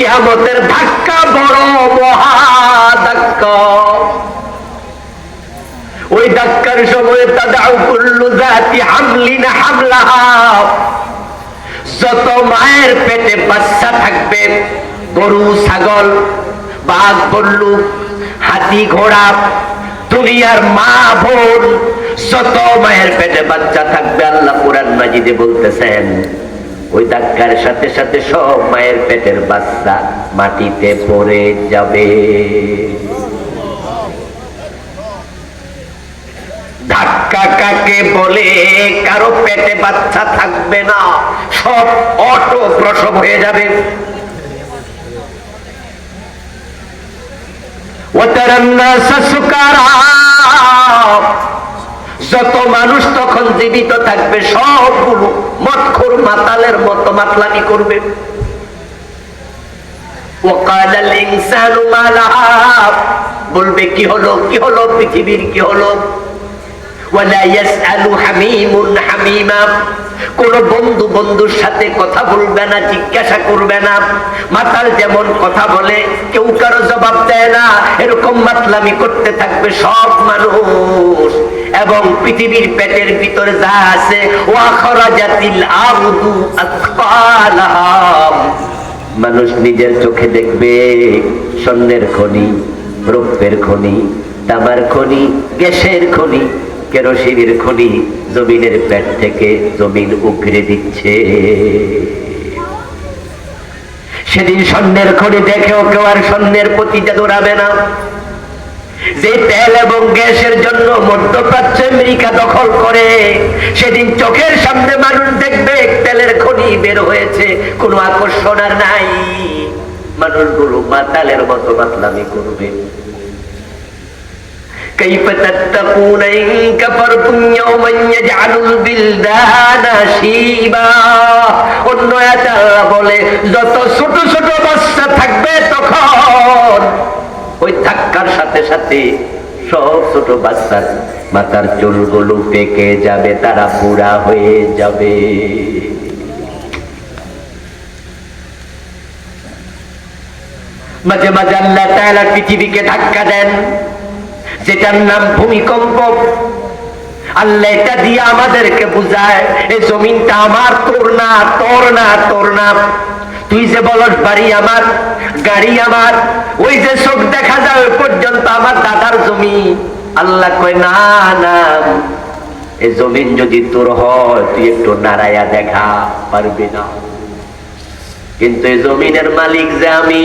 কেয়ামতের ধাক্কা বড় মহা ধাক্কা ওই ধাক্কার সময় তাদাউ কুল্লু জাতি হামলিন হামলাহা। যত মায়ের পেটে বাচ্চা থাকবে, গরু, ছাগল, বাঘ বল্লু হাতি, ঘোড়া, দুনিয়ার মা বোন, যত মায়ের পেটে বাচ্চা থাকবে, আল্লাহ কোরআন মাজিদে বলতেছেন ওই ধাক্কার সাথে সাথে সব মায়ের পেটের বাচ্চা মাটিতে পড়ে যাবে ধাক্কা কাকে বলে কারো পেটে বাচ্চা থাকবে না সব অটো প্রসব হয়ে যাবে وترى الناس سكارى যত মানুষ তখন জীবিত থাকবে, সবগুলো মতখোর মাতালের মত মাতলামি করবে। বলবে, কি হলো? কি হলো? পৃথিবীর কি হলো? কোন বন্ধু বন্ধুর সাথে কথা বলবে না, জিজ্ঞাসা করবে না। মাতাল যেমন কথা বলে, কেউ কারও জবাব দেয় না। এরকম মাতলামি করতে থাকবে সব মানুষ। এবং পৃথিবীর পেটের ভিতরে যা আছে মানুষ নিজের চোখে দেখবে স্বর্ণের খনি, রৌপ্যের খনি, তামার খনি, গ্যাসের খনি, কেরোসিনের খনি জমিনের পেট থেকে জমিন উগরে দিচ্ছে। সেদিন স্বর্ণের খনি দেখেও কেউ আর স্বর্ণের প্রতি দৌড়াবে না। যে তেল এবং গ্যাসের জন্য মধ্যপ্রাচ্য আমেরিকা দখল করে সেদিন চোখের সামনে মানুষ দেখবে তেলের খনি বের হয়েছে কোনো আকর্ষণ আর নাই মানুষগুলো মাতালের মতো মাতলামি করবে كيف تتقون إن كفرتم يوما يجعل البلدان شيبا অন্য একটা বলে যত ছোট ছোট বাচ্চা থাকবে তখন ওই ধাক্কার সাথে সাথে সব ছোট বাচ্চার মাথার চুলগুলো পেকে যাবে, তারা বুড়া হয়ে যাবে। মাঝে মাঝে আল্লাহ তাআলা পৃথিবীকে ধাক্কা দেন, যেটার নাম ভূমিকম্প। আল্লাহ এটা দিয়ে আমাদেরকে বুঝায় এই জমিনটা আমার তোর না তোর না তোর না। তুই যে বলস বাড়ি আমার, গাড়ি আমার, ওই যে চোখ দেখা যায় ওই পর্যন্ত আমার দাদার জমি। আল্লাহ কয়, না না এই জমিন যদি তোর হয়, তুই একটু নারায়া দেখা, পারবি না। কিন্তু এই জমিনের মালিক যে আমি,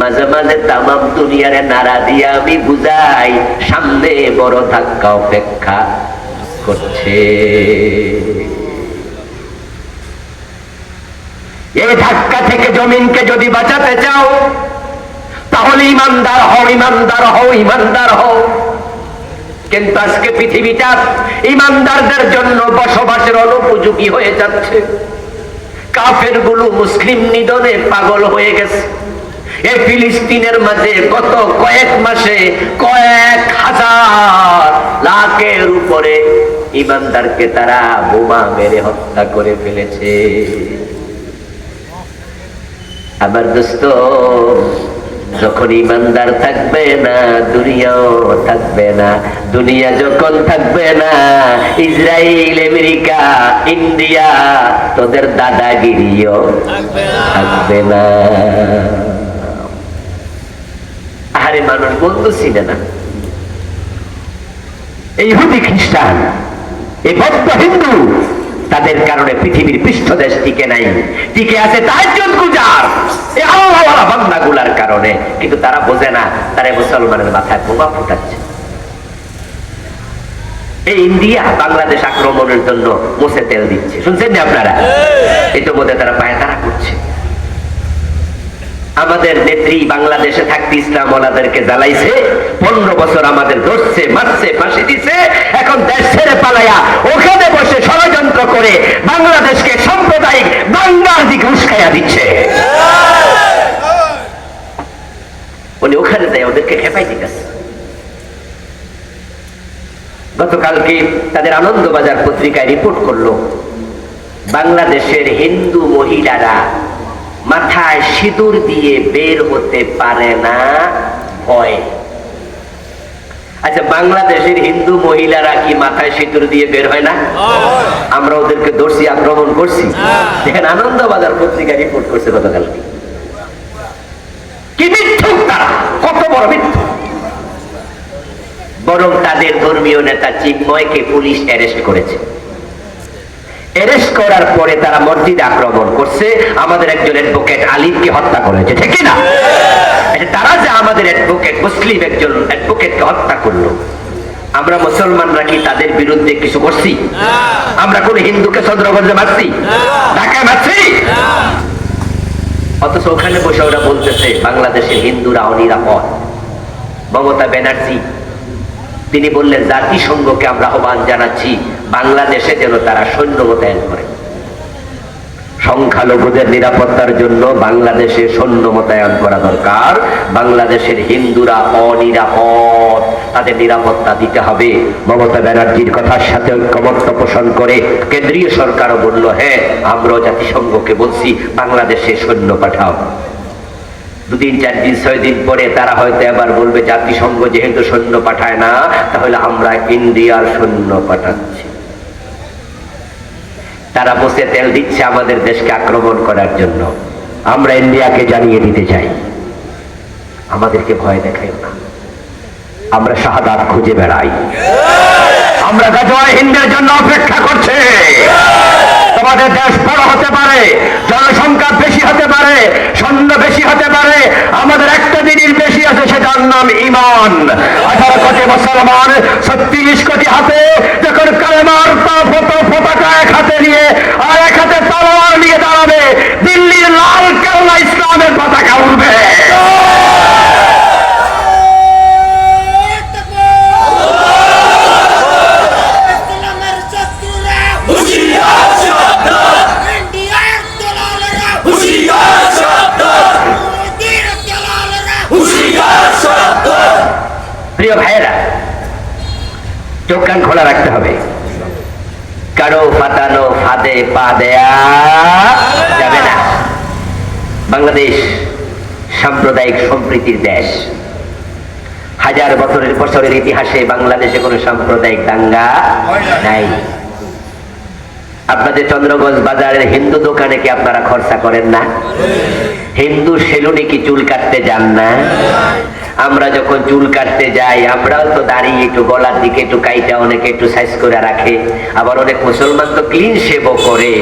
মাঝে মাঝে তামাম দুনিয়ারে নাড়া দিয়ে আমি বুঝাই, সামনে বড় ধাক্কা অপেক্ষা করছে। এই ধাক্কা থেকে জমিনকে যদি বাঁচাতে চাও, তাহলে ইমানদার হও ইমানদার হও ইমানদার হও। কিন্তু আজকে পৃথিবীটা ইমানদারদের জন্য বসবাসের অনুপযোগী হয়ে যাচ্ছে। কাফেরগুলো মুসলিম নিধনে পাগল হয়ে গেছে। এই ফিলিস্তিনের মাঝে গত কয়েক মাসে কয়েক হাজার লাখের উপরে ইমানদারকে তারা বোমা মেরে হত্যা করে ফেলেছে। আমার দোস্ত যখন ইমানদার থাকবে না দুনিয়াও থাকবে না দুনিয়া যখন থাকবে না ইসরায়েল আমেরিকা ইন্ডিয়া তোদের দাদাগিরিও থাকবে না। আরে মানুষ বন্ধু ছিল না। এই হুদি খ্রিস্টান এই বৌদ্ধ হিন্দু তাদের কারণে পৃথিবীর পৃষ্ঠদেশ টিকে নাই। টিকে আছে তাহাজ্জুদ গুজার। এই আল্লাহওয়ালা বান্দাগুলার কারণে। কিন্তু তারা বোঝে না তারা মুসলমানের মাথায় বোমা ফুটাচ্ছে। এই ইন্ডিয়া বাংলাদেশ আক্রমণের জন্য তেল দিচ্ছে। শুনছেন না আপনারা? ইতিমধ্যে তারা পায়ে তারা করছে। আমাদের নেত্রী বাংলাদেশে থাকতে ইসলাম ওনাদেরকে জ্বালাইছে পনেরো বছর আমাদের ধরছে মারছে ফাঁসি দিছে এখন দেশ ছেড়ে পালাইয়া ওখানে বসে ষড়যন্ত্র করে বাংলাদেশকে সাম্প্রদায়িক উস্কাইয়া দিচ্ছে। উনি ওখানে যায় ওদেরকে খেপাই দিতেছে। গতকালকে তাদের আনন্দবাজার পত্রিকায় রিপোর্ট করল, বাংলাদেশের হিন্দু মহিলারা মাথায় সিঁদুর দিয়ে বের হতে পারে না, ভয়। আচ্ছা বাংলাদেশের হিন্দু মহিলারা কি মাথায় সিঁদুর দিয়ে বের হয় না? আমরা ওদেরকে ধরছি আক্রমণ করছি। দেখেন আনন্দবাজার পত্রিকা রিপোর্ট করছে গতকালকে কি মিথ্যুক তারা? কত বড় মিথ্যুক। বরং তাদের ধর্মীয় নেতা চিন্ময়কে পুলিশ অ্যারেস্ট করেছে। অ্যারেস্ট করার পরে তারা মসজিদে আক্রমণ করছে। আমাদের একজন অ্যাডভোকেট আলিমকে হত্যা করেছে ঠিক না? আচ্ছা, তারা যে আমাদের অ্যাডভোকেট মুসলিম একজন অ্যাডভোকেটকে হত্যা করল আমরা মুসলমানরা কি তাদের বিরুদ্ধে কিছু করছি? আমরা কোন হিন্দুকে চন্দ্রগঞ্জে মারছি? ঢাকায় মারছি? অথচ ওখানে বসে ওরা বলতেছে বাংলাদেশের হিন্দুরা অনিরাপদ। মমতা ব্যানার্জি তিনি বললেন জাতিসংঘকে আমরা আহ্বান জানাচ্ছি বাংলাদেশে যেন তারা সৈন্য মোতায়েন করে। সংখ্যালঘুদের নিরাপত্তার জন্য বাংলাদেশে সৈন্য মোতায়েন করা দরকার। বাংলাদেশের হিন্দুরা অনিরাপদ। তাদের নিরাপত্তা দিতে হবে। মমতা ব্যানার্জির কথার সাথে ঐক্যমত্য পোষণ করে কেন্দ্রীয় সরকারও বলল হ্যাঁ আমরাও জাতিসংঘকে বলছি, বাংলাদেশে সৈন্য পাঠাও। দুদিন, চার দিন, ছয় দিন পরে তারা হয়তো এবার বলবে, জাতিসংঘ যেহেতু সৈন্য পাঠায় না, তাহলে আমরা ইন্ডিয়ার সৈন্য পাঠাচ্ছি। তারা বসে তেল দিচ্ছে আমাদের দেশকে আক্রমণ করার জন্য। আমরা ইন্ডিয়াকে জানিয়ে দিতে চাই। আমাদেরকে ভয় দেখাই না। আমরা শাহাদাত খুঁজে বেড়াই। আমরা গাজওয়ায় হিন্দের জন্য অপেক্ষা করছে। তোমাদের দেশ বড় হতে পারে, জনসংখ্যা বেশি হতে পারে সৈন্য বেশি হতে পারে, আমাদের একটা জিনিস বেশি আছে, সেটার নাম ইমান আঠারো কোটি মুসলমান, ছত্রিশ কোটি হাতে, যখন কালেমার পতাকা এক হাতে নিয়ে আর এক হাতে তলোয়ার নিয়ে দাঁড়াবে, দিল্লির লাল কেল্লা ইসলামের পতাকা উঠবে চোখ কান খোলা রাখতে হবে। কারও পাতানো ফাঁদে পা দেয়া যাবে না। বাংলাদেশ সাম্প্রদায়িক সম্প্রীতির দেশ। হাজার বছরের বছরের ইতিহাসে বাংলাদেশে কোনো সাম্প্রদায়িক দাঙ্গা নাই। আপনাদের চন্দ্রগঞ্জ বাজারের হিন্দু দোকানে কি আপনারা খরচা করেন না? হিন্দু সেলুনে কি চুল কাটতে যান না? আমরা যখন চুল কাটতে যাই, আমরাও তো দাঁড়িয়ে একটু গলার দিকে একটু কাইটা অনেকে একটু সাইজ করে রাখে। আবার অনেক মুসলমান তো ক্লিন সেব করে।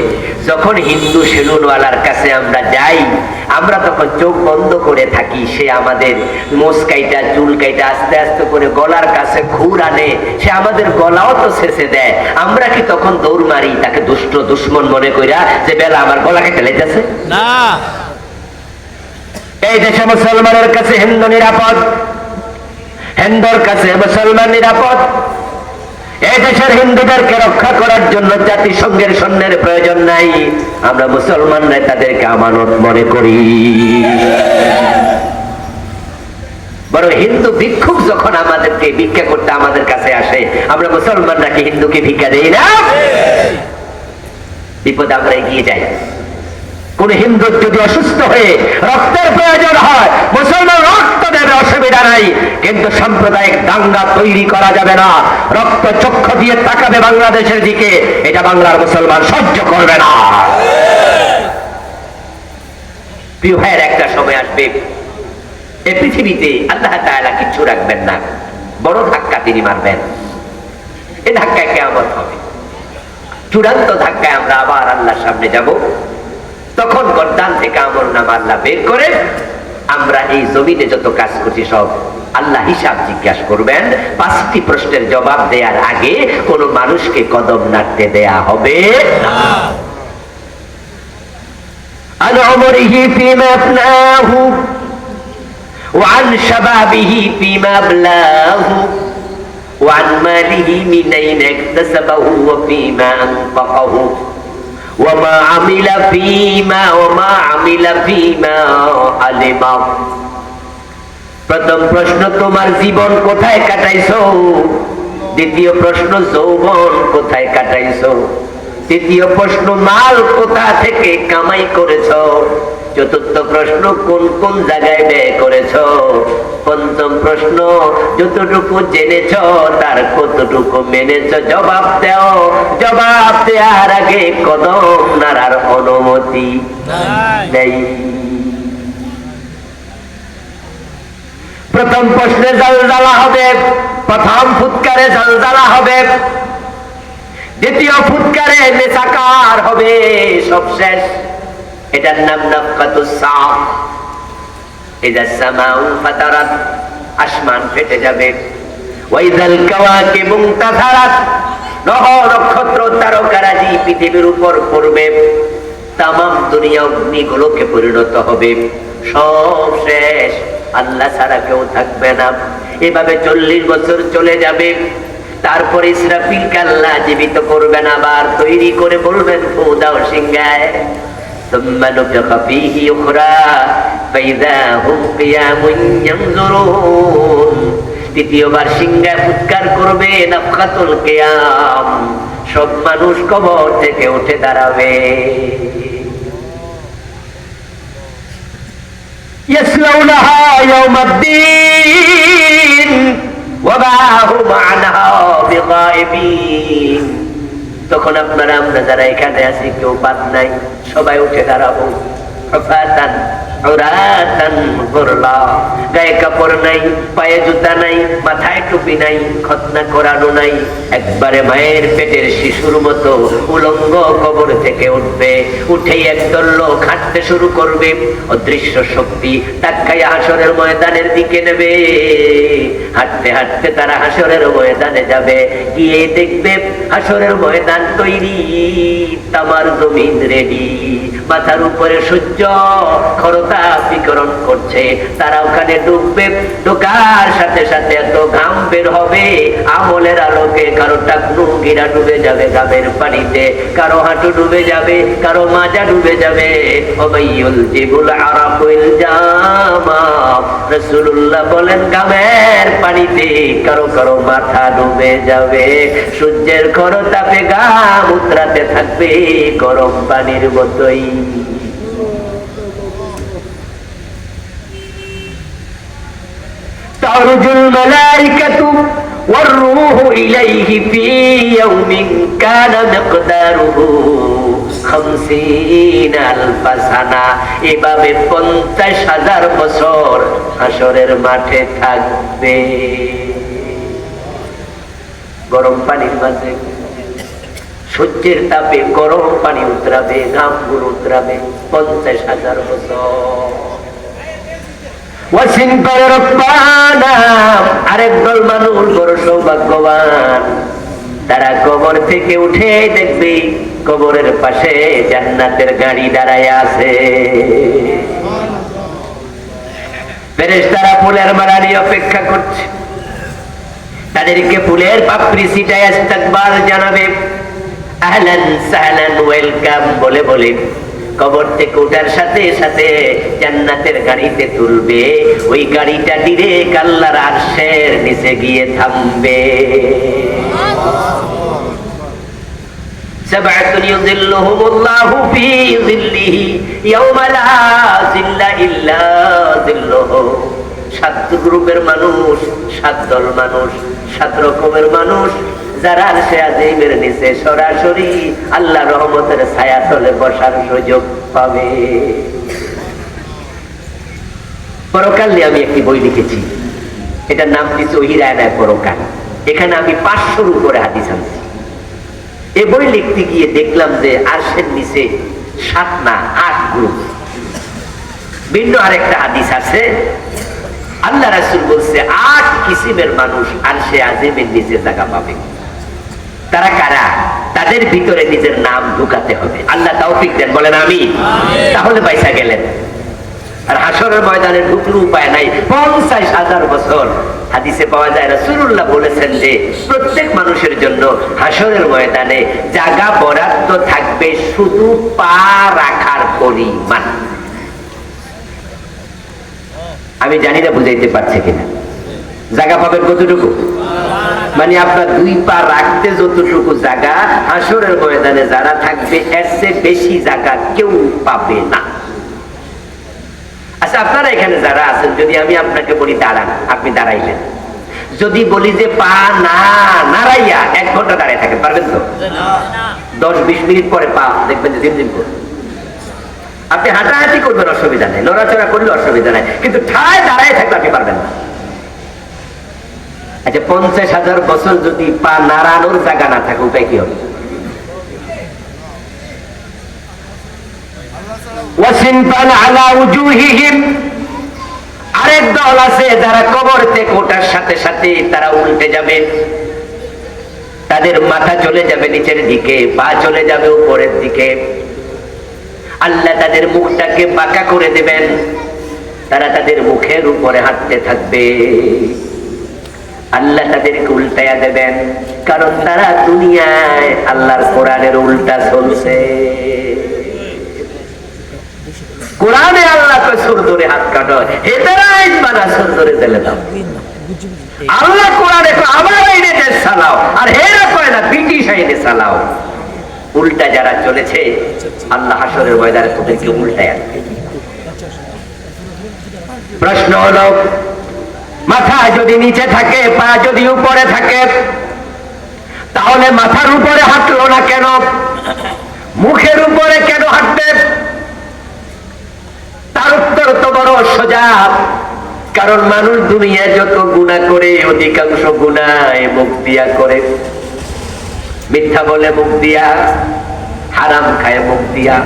যখন হিন্দু সেলুনওয়ালার কাছে আমরা যাই আমরা তখন চোখ বন্ধ করে থাকি সে আমাদের মোস কাইটা চুল কাইটা আস্তে আস্তে করে গলার কাছে ঘুর আনে সে আমাদের গলাও তো শেষে দেয়। আমরা কি তখন দৌড় মারি তাকে দুষ্ট দুশ্মন মনে কইরা যে বেলা আমার গলা কেটে লেগেছে না। এই দেশে মুসলমানের কাছে হিন্দু নিরাপদ হিন্দুর কাছে মুসলমান নিরাপদ। এই দেশের হিন্দুদেরকে রক্ষা করার জন্য জাতিসংঘের সৈন্যের প্রয়োজন নাই। আমরা মুসলমানরা তাদেরকে আমানত মনে করি। বড় হিন্দু ভিক্ষুক যখন আমাদেরকে ভিক্ষা করতে আমাদের কাছে আসে, আমরা মুসলমানরা কি হিন্দুকে ভিক্ষা দেই না? বিপদ আমরা এগিয়ে যাই। কোন হিন্দুর যদি অসুস্থ হয়ে রক্তের প্রয়োজন হয়, মুসলমান রক্ত দেবে অসুবিধা নাই, কিন্তু সাম্প্রদায়িক দাঙ্গা তৈরি করা যাবে না। রক্ত চক্ষু দিয়ে তাকাবে বাংলাদেশের দিকে, এটা বাংলার মুসলমান সহ্য করবে না। প্রিয় একটা সময় আসবে, এ পৃথিবীতে আল্লাহ তাআলা কিচ্ছু রাখবেন না, বড় ধাক্কা তিনি মারবেন। এ ধাক্কায় কেমন হবে। চূড়ান্ত ধাক্কায় আমরা আবার আল্লাহর সামনে যাব। তখন গর্দান থেকে আমল নাম আল্লাহ বের করে আমরা এই জমিনে যত কাজ করছি সব আল্লাহ হিসাব জিজ্ঞাসা করবেন পাঁচটি প্রশ্নের জবাব দেওয়ার আগে কোন মানুষকে কদম নাড়তে দেয়া হবে না عن عمره فيما أفناه وعن شبابه فيما أبلاه وعن ماله من أين اكتسبه وفيما أنفقه وما عمل فيما وما عمل فيما علم প্রথম প্রশ্ন তোমার জীবন কোথায় কাটাইছো দ্বিতীয় প্রশ্ন যৌবন কোথায় কাটাইছো তৃতীয় প্রশ্ন মাল কোথা থেকে কামাই করেছ? চতুর্থ প্রশ্ন কোন কোন জায়গায় ব্যয় করেছ? পঞ্চম প্রশ্ন যতটুকু জেনেছ তার কতটুকু মেনেছ? জবাব দেও। জবাব দেওয়ার আগে কদম নাড়ার অনুমতি নেই। প্রথম প্রশ্নে জল জলজালা হবে প্রথম ফুৎকারে জলজালা হবে। দ্বিতীয় ফুৎকারে মেসাকার হবে, সব শেষ। এটার নাম ইদা সামাউ ফাতারাত, আসমান ফেটে যাবে। কাওয়াকিবু নহ নক্ষত্র তারকারাজি পৃথিবীর উপর পড়বে। তামাম দুনিয়া অগ্নিগুলোকে পরিণত হবে। সব শেষ। আল্লাহ ছাড়া কেউ থাকবে না। এভাবে চল্লিশ বছর চলে যাবে। তারপরে ইসরাফিল কাল্লা জীবিত করবেন আবার তৈরি করে বলবেন ফু দাও সিংহায় ثم نفخ فيه أخرى فإذا هم قيام ينظرون তৃতীয়বার সিংহায় ফুৎকার করবে নাফখাতুল কিয়াম সব মানুষ কবর থেকে উঠে দাঁড়াবে يصلونها يوم তখন আপনারা আমরা যারা এখানে আছি কেউ বাদ নাই সবাই উঠে দাঁড়াবো। অদৃশ্য শক্তি টাক্কাই হাসরের ময়দানের দিকে নেবে। হাঁটতে হাঁটতে তারা হাসরের ময়দানে যাবে। গিয়ে দেখবে হাসরের ময়দান তৈরি, তামার জমিন রেডি মাথার উপরে সূর্য বিকরণ করছে। তারা ওখানে ডুববে। ঢোকার সাথে সাথে এত ঘাম বের হবে। আমলের আলোকে কারও টাকনু গিরা ডুবে যাবে গামের পানিতে। কারও হাঁটু ডুবে যাবে, কারও মাজা ডুবে যাবে। অবাইউল জিবুল আরাফুল বলেন গামের পানিতে কারও কারও মাথা ডুবে যাবে। সূর্যের খরতাপে গাম উতরাতে থাকবে, গরম পানির মতোই। تعرج الملائكة والروح إليه في يوم كان مقداره خمسين ألف سنة এভাবে পঞ্চাশ হাজার বছর হাসরের মাঠে থাকবে গরম পানির মাঝে সূর্যের তাপে গরম পানি উতরাবে ঘামগুলো উতরাবে পঞ্চাশ হাজার বছর ওয়াসিন করে রব্বানা, আরেক দল মানুষ বড় সৌভাগ্যবান। তারা কবর থেকে উঠে দেখবে কবরের পাশে জান্নাতের গাড়ি দাঁড়ায় আছে। ফেরেশতারা ফুলের মারানি অপেক্ষা করছে। তাদেরকে ফুলের পাপড়ি সিটায় ইস্তেকবার জানাবে। আহলান সাহলান ওয়েলকাম বলে বলে কবর থেকে ওঠার সাথে সাথে জান্নাতের গাড়িতে তুলবে ওই গাড়িটা ডিরেক্ট আল্লাহর আরশের নিচে গিয়ে থামবে سبعة يظلهم الله في ظله يوم لا ظل إلا ظله সাত গ্রুপের মানুষ সাত দল মানুষ সাত রকমের মানুষ, যারা সে আজিমের নিচে সরাসরি আল্লাহ রহমতের ছায়া তলে বসার সুযোগ পাবে। পরকাল আমি একটি বই লিখেছি। এটার নাম দিচ্ছে ওহিরায়নায় পরকাল। এখানে আমি পাঁচশোর উপরে হাদিস আনছি। এ বই লিখতে গিয়ে দেখলাম যে আরশের নিচে সাত না আট গ্রুপ। ভিন্ন আরেকটা হাদিস আছে আল্লাহ রাসুল বলছে আট কিসিমের মানুষ আর সে আজিমের নিচে জায়গা পাবে। তারা কারা? তাদের ভিতরে নিজের নাম ঢুকাতে হবে। আল্লাহ তৌফিক দেন বলেন আমি তাহলে পয়সা গেলেন। আর হাসরের ময়দানে ঢুকলো উপায় নাই। পঞ্চাশ হাজার বছর হাদিসে পাওয়া যায় বলেছেন যে প্রত্যেক মানুষের জন্য হাসরের ময়দানে জায়গা বরাদ্দ থাকবে শুধু পা রাখার পরিমাণ। আমি জানি না বুঝাইতে পারছে কিনা। জায়গা পাবেন কতটুকু? মানে আপনার দুই পা রাখতে যতটুকু জায়গা হাসরের ময়দানে যারা থাকবে এর চেয়ে বেশি জায়গা কেউ পাবে না। আচ্ছা আপনারা এখানে যারা আছেন যদি আমি আপনাকে বলি দাঁড়ান আপনি দাঁড়াইলেন। যদি বলি যে পা না নাড়াইয়া এক ঘণ্টা দাঁড়ায় থাকে পারবেন তো? দশ বিশ মিনিট পরে পা দেখবেন যে দিন করে আপনি হাঁটাহাঁটি করবেন, অসুবিধা নেই। নড়াচড়া করলে অসুবিধা নেই। কিন্তু ঠায় দাঁড়ায় থাকলে আপনি পারবেন না। আচ্ছা পঞ্চাশ হাজার বছর যদি পা নাড়ানোর জায়গা না থাকে, উপায় কি হবে? আরেক দল আছে যারা কবর থেকে ওঠার সাথে সাথে তারা উল্টে যাবে। তাদের মাথা চলে যাবে নিচের দিকে, পা চলে যাবে উপরের দিকে। আল্লাহ তাদের মুখটাকে বাঁকা করে দেবেন। তারা তাদের মুখের উপরে হাঁটতে থাকবে। আল্লাহ তাদেরকে উল্টাইয়া দেবেন, কারণ তারা দুনিয়ায় আল্লাহর কোরআনের উল্টা চলছে। কোরআনে আল্লাহ তো সুর ধরে হাত কাটো। হেতারাই বানা সুর দিলে দাও। আল্লাহ কোরআনে আমার আইনে চালাও। আর হেরা কয় না, ব্রিটিশ আইনে চালাও। উল্টা যারা চলেছে, আল্লাহ হাসরের ময়দানে তোদেরকে উল্টায় আনবে। প্রশ্ন হলো মাথা যদি নিচে থাকে, পা যদি উপরে থাকে, তাহলে মাথার উপরে হাঁটলো না কেন? মুখের উপরে কেন হাঁটবে? তার উত্তর তো বড় সোজা, কারণ মানুষ দুনিয়া যত গুণা করে, অধিকাংশ গুণায় মুখ দিয়া করে। মিথ্যা বলে মুখ দিয়া, হারাম খায় মুখ দিয়া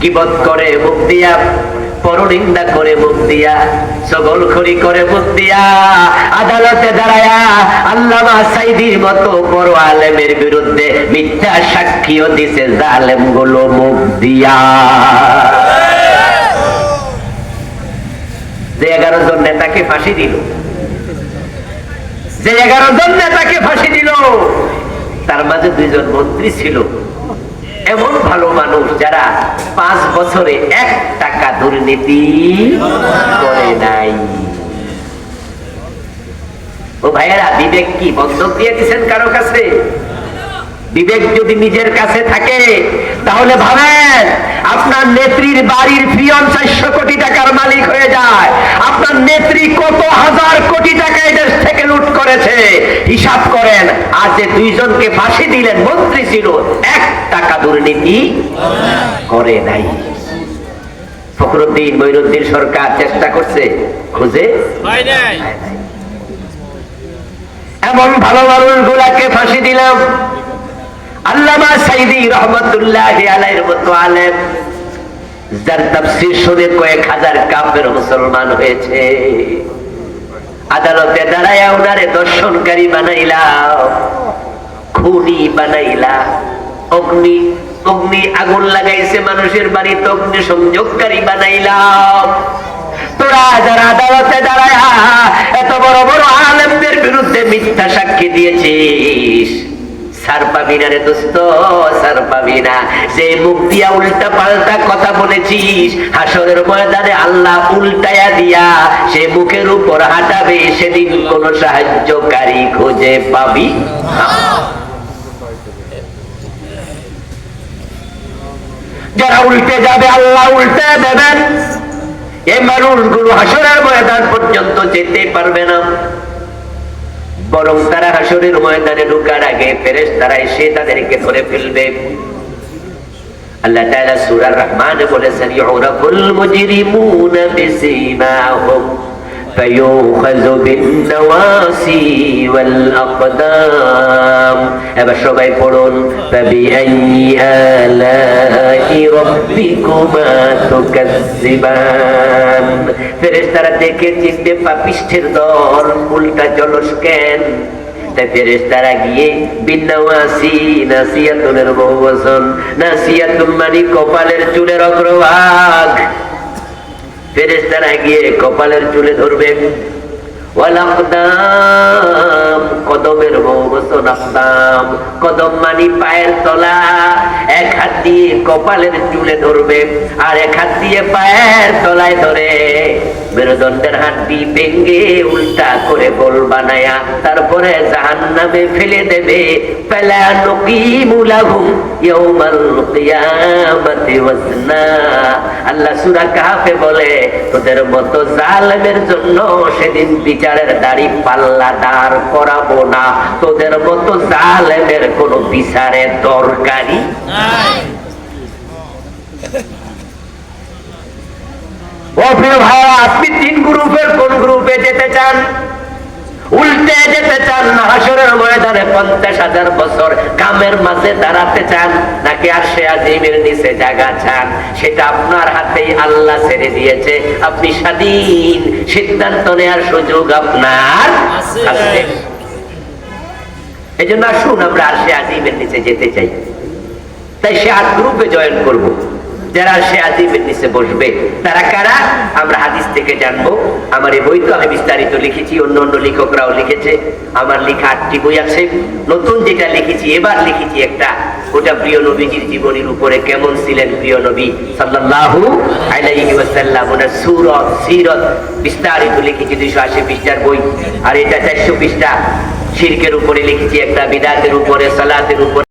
কিবত করে মুখ দিয়া, পরনিন্দা করে মুখ দিয়া করে মুখ দিয়া, আদালতে দাঁড়ায়া মতো বড় আলেমের বিরুদ্ধে মিথ্যা সাক্ষীও দিছে জালেমগুলো মুখ দিয়া। যে এগারো জন নেতাকে ফাঁসি দিল, যে এগারো জন নেতাকে ফাঁসি দিল তার মাঝে দুইজন মন্ত্রী ছিল। এমন ভালো মানুষ যারা পাঁচ বছরে এক টাকা দুর্নীতি করে নাই। ও ভাইয়েরা, বিবেক কি বন্ধক দিয়ে দিচ্ছেন কারও কাছে? বিবেক যদি নিজের কাছে থাকে তাহলে ভাবেন আপনার নেত্রীর বাড়ির ফিয়ন চারশো কোটি টাকার মালিক হয়ে যায়। আপনার নেত্রী কত হাজার কোটি টাকা দেশ থেকে লুট করেছে? হিসাব করেন আজ যে দুইজনকে ফাঁসি দিলেন মন্ত্রী ছিল এক টাকা দুর্নীতি করে নাই। ফখরুদ্দিন মইনুদ্দিন সরকার চেষ্টা করছে খুঁজে এমন ভালো মানুষ গুলাকে ফাঁসি দিলাম। আল্লামা সাইদি রহমতুল্লাহ যার শুনে কয়েক হাজার মুসলমান হয়েছে। আদালতে দর্শনকারী বানাইলা খুনি বানাইলা অগ্নি অগ্নি আগুন লাগাইছে মানুষের বাড়িতে অগ্নি সংযোগকারী বানাইলাম। তোরা যারা আদালতে দাঁড়ায় এত বড় বড় আলেমদের বিরুদ্ধে মিথ্যা সাক্ষী দিয়েছিস সার পাবি না রে দোস্ত সার পাবি না যে মুখ দিয়া উল্টা পাল্টা কথা বলেছিস, হাসরের ময়দানে আল্লাহ উল্টায়া দিয়া সে মুখের উপর হাঁটাবে, সেদিন কোন সাহায্যকারী খুঁজে পাবি যারা উল্টে যাবে, আল্লাহ উল্টে দেবেন। এই মানুষগুলো হাসরের ময়দান পর্যন্ত যেতে পারবে না। বরং তারা হাসরের ময়দানে ঢুকার আগে ফেরেস তারা এসে তাদেরকে ধরে ফেলবে। আল্লাহ তাআলা সূরা রহমান বলেছেন, ইউরাফুল মুজরিমুনা বিসীমাহুম। এবার সবাই পড়ুন তারা দেখে চিনতে পাপিষ্ঠের দল উল্টা জলস কেন? তাই ফেরেস্তারা গিয়ে বিন্নাওয়াসি, নাসিয়াতুনের বহু বচন নাসিয়াতুন মানে কপালের চুলের অগ্রভাগ। ফেরেশতারা গিয়ে কপালের চুলে ধরবে। কদমের বচন কদম মানি পায়ের তলা। এক হাত দিয়ে কপালের চুলে ধরবে আর এক হাত দিয়ে পায়ের তলায় ধরে। মেরুদণ্ডের হাড্ডি ভেঙ্গে উল্টা করে বল বানায়া তারপরে জাহান নামে ফেলে দেবে আল্লাহ বলে, তোদের মতো জালেমের জন্য সেদিন বিচারের দাড়ি পাল্লা দাঁড় করাবো না। তোদের মতো জালেমের কোনো বিচারের দরকারই ও প্রিয় ভাই আপনি তিন গ্রুপের কোন গ্রুপে যেতে চান? উল্টে যেতে চান না হাসরের ময়দানে পঞ্চাশ হাজার বছর কামের মাঝে দাঁড়াতে চান নাকি আর সে আজিমের নিচে জায়গা চান? সেটা আপনার হাতেই আল্লাহ ছেড়ে দিয়েছে। আপনি স্বাধীন সিদ্ধান্ত নেওয়ার সুযোগ আপনার আছে। এই জন্য আসুন আমরা আর সে আজিমের নিচে যেতে চাই। তাই সে আট গ্রুপে জয়েন করব। যারা সে নিচে বসবে, তারা কারা? আমরা হাদিস থেকে জানব। আমার এই বই তো আমি বিস্তারিত লিখেছি, অন্য অন্য লেখকরাও লিখেছে। আমার লেখা আটটি বই আছে। নতুন যেটা লিখেছি, এবার লিখেছি একটা। ওটা প্রিয় নবীজির জীবনীর উপরে কেমন ছিলেন প্রিয় নবী? সাল্লাল্লাহু আলাইহি ওয়াসাল্লাম, ওনার সুরত, সিরত। বিস্তারিত লিখেছি দুইশো আশি পৃষ্ঠার বই। আর এটা চারশো পৃষ্ঠা। শিরকের উপরে লিখেছি একটা, বিদাতের উপরে, সালাতের উপরে।